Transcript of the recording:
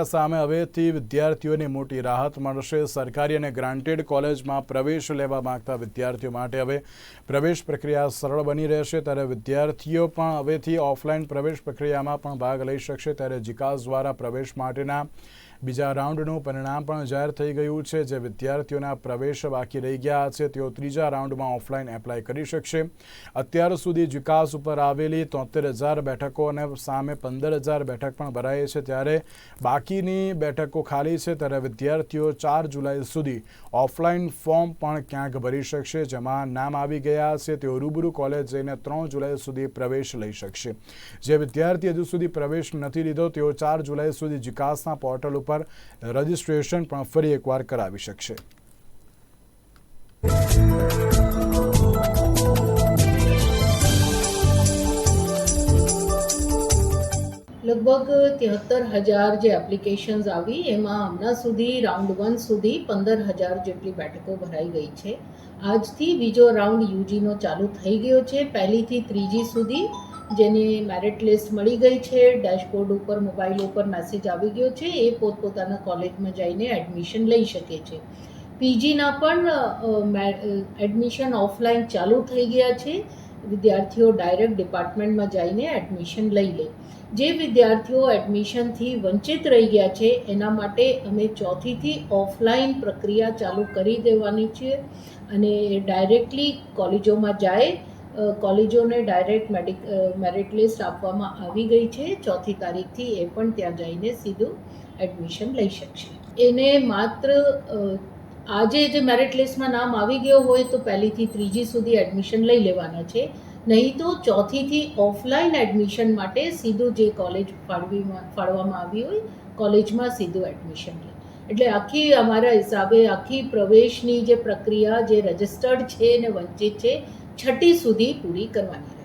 સામે હવેથી વિદ્યાર્થીઓને મોટી રાહત મળશે. સરકારી અને ગ્રાન્ટેડ કોલેજમાં પ્રવેશ લેવા માંગતા વિદ્યાર્થીઓ માટે હવે પ્રવેશ પ્રક્રિયા સરળ બની રહેશે. ત્યારે વિદ્યાર્થીઓ પણ હવેથી ઓફલાઈન પ્રવેશ પ્રક્રિયામાં પણ ભાગ લઈ શકશે. ત્યારે જીકાસ દ્વારા પ્રવેશ માટેના બીજા રાઉન્ડનું પરિણામ પણ જાહેર થઈ ગયું છે. જે વિદ્યાર્થીઓના પ્રવેશ બાકી રહી ગયા છે, તેઓ ત્રીજા રાઉન્ડમાં ઓફલાઈન એપ્લાય કરી શકશે. અત્યાર સુધી જીકાસ ઉપર આવેલી તોતેર હજાર બેઠકો અને સામે પંદર હજાર બેઠક પણ ભરાઈ છે. ત્યારે બાકીની બેઠકો ખાલી છે ત્યારે વિદ્યાર્થીઓ ચાર જુલાઈ સુધી ઓફલાઈન ફોર્મ પણ ક્યાંક ભરી શકશે, જેમાં નામ આવી ગયા છે, તેઓ રૂબરૂ કોલેજ જઈને ત્રણ જુલાઈ સુધી પ્રવેશ લઈ શકશે. જે વિદ્યાર્થી હજુ સુધી પ્રવેશ નથી લીધો, તેઓ ચાર જુલાઈ સુધી જીકાસના પોર્ટલ ઉપર રજિસ્ટ્રેશન પણ ફરી એકવાર કરાવી શકશે. લગભગ તેહત્તર હજાર જે એપ્લિકેશન્સ આવી, એમાં હમણાં સુધી રાઉન્ડ વન સુધી પંદર હજાર જેટલી બેઠકો ભરાઈ ગઈ છે. આજથી બીજો રાઉન્ડ યુજીનો ચાલુ થઈ ગયો છે. પહેલીથી ત્રીજી સુધી જેને મેરિટ લિસ્ટ મળી ગઈ છે ડેશબોર્ડ ઉપર મોબાઈલ ઉપર મેસેજ આવી ગયો છે, એ પોતપોતાના કોલેજમાં જઈને એડમિશન લઈ શકે છે. પીજીના પણ એડમિશન ઓફલાઈન ચાલુ થઈ ગયા છે. વિદ્યાર્થીઓ ડાયરેક્ટ ડિપાર્ટમેન્ટમાં જઈને એડમિશન લઈ લે. જે વિદ્યાર્થીઓ એડમિશનથી વંચિત રહી ગયા છે, એના માટે અમે ચોથીથી ઓફલાઈન પ્રક્રિયા ચાલુ કરી દેવાની છે અને ડાયરેક્ટલી કોલેજોમાં જાય કોલેજોને ડાયરેક્ટ મેડિક મેરિટ લિસ્ટ આપવામાં આવી ગઈ છે. ચોથી તારીખથી એ પણ ત્યાં જઈને સીધું એડમિશન લઈ શકશે. એને માત્ર આજે જે મેરિટ લિસ્ટમાં નામ આવી ગયો હોય તો પહેલીથી ત્રીજી સુધી એડમિશન લઈ લેવાના છે. નહીં તો ચોથીથી ઓફલાઈન એડમિશન માટે સીધું જે કોલેજ ફાળવીમાં ફાળવામાં આવી હોય કોલેજમાં સીધું એડમિશન લે. એટલે આખી અમારા હિસાબે આખી પ્રવેશની જે પ્રક્રિયા જે રજિસ્ટર્ડ છે ને વંચિત છે, છઠ્ઠી સુધી પૂરી કરવાની